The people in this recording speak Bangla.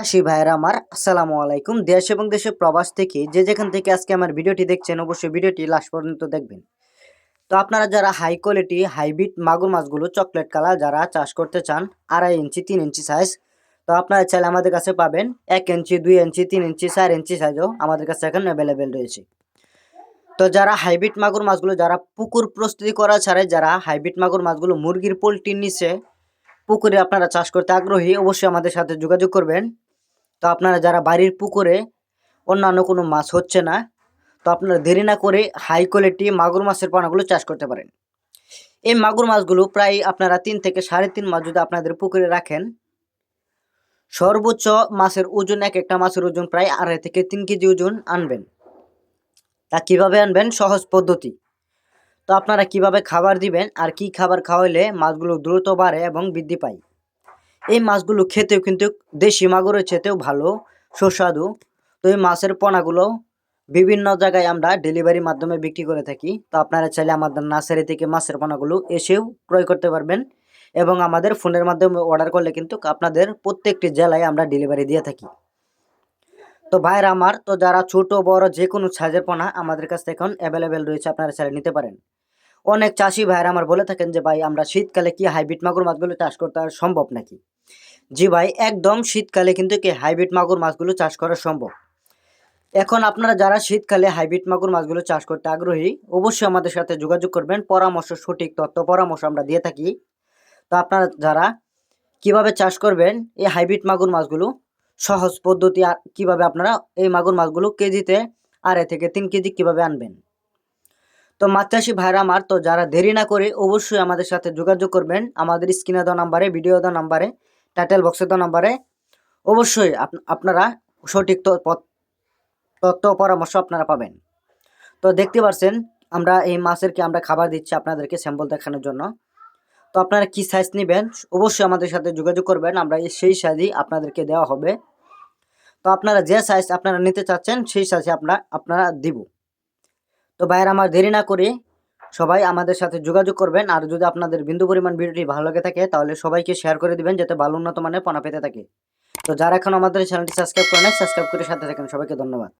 চাষি ভাইয়েরা আমার, আসসালামু আলাইকুম। দেশ এবং দেশের প্রবাস থেকে যে যেখান থেকে আজকে আমার ভিডিওটি দেখছেন, অবশ্যই ভিডিওটি লাস্ট পর্যন্ত দেখবেন। তো আপনারা যারা হাই কোয়ালিটি হাইব্রিড মাগুর মাছগুলো চকলেট কালার যারা চাষ করতে চান, আড়াই ইঞ্চি তিন ইঞ্চি সাইজ তো আপনারা চাইলে আমাদের কাছে পাবেন এক ইঞ্চি দুই ইঞ্চি তিন ইঞ্চি চার ইঞ্চি সাইজও আমাদের কাছে এখন অ্যাভেলেবেল রয়েছে। তো যারা হাইব্রিড মাগুর মাছগুলো, যারা পুকুর প্রস্তুতি করা ছাড়াই যারা হাইব্রিড মাগুর মাছগুলো মুরগির পোলট্রির নিচে পুকুরে আপনারা চাষ করতে আগ্রহী, অবশ্যই আমাদের সাথে যোগাযোগ করবেন। তো আপনারা যারা বাড়ির পুকুরে অন্যান্য কোনো মাছ হচ্ছে না, তো আপনারা দেরি না করে হাই কোয়ালিটি মাগুর মাছের পোনাগুলো চাষ করতে পারেন। এই মাগুর মাছগুলো প্রায় আপনারা তিন থেকে সাড়ে তিন মাস যদি আপনাদের পুকুরে রাখেন, সর্বোচ্চ মাছের ওজন এক একটা মাছের ওজন প্রায় আড়াই থেকে তিন কেজি ওজন আনবেন। তা কীভাবে আনবেন? সহজ পদ্ধতি। তো আপনারা কীভাবে খাবার দিবেন আর কি খাবার খাওয়াইলে মাছগুলো দ্রুত বাড়ে এবং বৃদ্ধি পায়? এই মাছগুলো খেতেও কিন্তু দেশি মাগুরের চেতেও ভালো, সুস্বাদু। তো এই মাছের পোনাগুলো বিভিন্ন জায়গায় আমরা ডেলিভারির মাধ্যমে বিক্রি করে থাকি। তো আপনারা চাইলে আমাদের নার্সারি থেকে মাছের পোনাগুলো এসেও ক্রয় করতে পারবেন এবং আমাদের ফোনের মাধ্যমে অর্ডার করলে কিন্তু আপনাদের প্রত্যেকটি জেলায় আমরা ডেলিভারি দিয়ে থাকি। তো ভাইরা আমার, তো যারা ছোট, বড় যে কোনো সাইজের পোনা আমাদের কাছে এখন অ্যাভেলেবেল রয়েছে, আপনারা চাইলে নিতে পারেন। অনেক চাষি ভাইরা আমার বলে থাকেন যে, ভাই, আমরা শীতকালে কি হাইব্রিড মাগুর মাছগুলো চাষ করতে আর সম্ভব নাকি? জি ভাই, একদম শীতকালে কিন্তু কি হাইব্রিড মাগুর মাছগুলো চাষ করা সম্ভব। এখন আপনারা যারা শীতকালে হাইব্রিড মাগুর মাছগুলো চাষ করতে আগ্রহী, অবশ্যই আমাদের সাথে যোগাযোগ করবেন। পরামর্শ, সঠিক তথ্য, পরামর্শ আমরা দিয়ে থাকি। তো আপনারা যারা কীভাবে চাষ করবেন, এই হাইব্রিড মাগুর মাছগুলো, সহজ পদ্ধতি আর কীভাবে আপনারা এই মাগুর মাছগুলো কেজিতে আড়াই থেকে তিন কেজি কীভাবে আনবেন? তো মাছ চাষি ভাইরা আমার, তো যারা দেরি না করে অবশ্যই আমাদের সাথে যোগাযোগ করবেন। আমাদের স্ক্রিনে দেওয়া নাম্বারে, ভিডিও দেওয়া নাম্বারে, টাইটেল বক্সে দেওয়া নাম্বারে অবশ্যই আপনারা সঠিক তথ্য পরামর্শ আপনারা পাবেন। তো দেখতে পাচ্ছেন আমরা এই মাছের কি আমরা খাবার দিচ্ছি আপনাদেরকে স্যাম্পল দেখানোর জন্য। তো আপনারা কি সাইজ নেবেন? অবশ্যই আমাদের সাথে যোগাযোগ করবেন, আমরা সেই সাইজই আপনাদেরকে দেওয়া হবে। তো আপনারা যে সাইজ আপনারা নিতে চাচ্ছেন, সেই সাইজে আপনারা আপনারা দিব। তো ভাইয়ের, আমার দেরি না করে সবাই আমাদের সাথে যোগাযোগ করবেন। আর যদি আপনাদের বিন্দু পরিমাণ ভিডিওটি ভালো লাগে থাকে, তাহলে সবাইকে শেয়ার করে দিবেন, যাতে ভালো উন্নত মানের পণা পেতে থাকে। তো যারা এখন আমাদের চ্যানেলটি সাবস্ক্রাইব করে নেয় সাবস্ক্রাইব করে সাথে থাকেন। সবাইকে ধন্যবাদ।